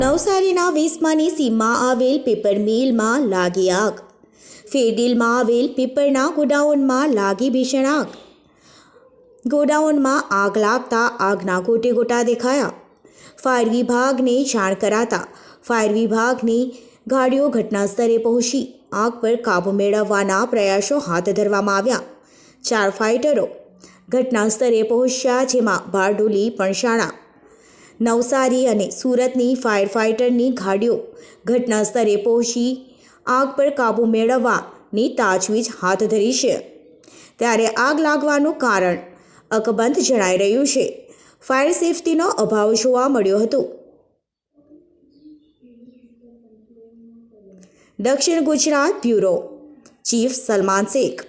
નવસારીના વેસમાની સીમમાં આવેલ પેપર મિલમાં લાગી આગ. ફેરડીલમાં આવેલ પેપરના ગોડાઉનમાં લાગી ભીષણ આગ. ગોડાઉનમાં આગ લાગતા આગના ગોટે ગોટા દેખાયા. ફાયર વિભાગને જાણ કરાતા ફાયર વિભાગની ગાડીઓ ઘટના સ્થળે પહોંચી. આગ પર કાબૂ મેળવવાના પ્રયાસો હાથ ધરવામાં આવ્યા. ચાર ફાઇટરો ઘટના સ્થળે પહોંચ્યા, જેમાં બારડોલી પણશાળા નવસારી અને સુરતની ફાયર ફાઇટરની ગાડીઓ ઘટના સ્થળે પહોંચી. આગ પર કાબૂ મેળવવાની તાજવીજ હાથ ધરી છે. ત્યારે આગ લાગવાનું કારણ અકબંધ જણાઈ રહ્યું છે. ફાયર સેફટીનો અભાવ જોવા મળ્યો હતો. દક્ષિણ ગુજરાત બ્યુરો ચીફ સલમાન શેખ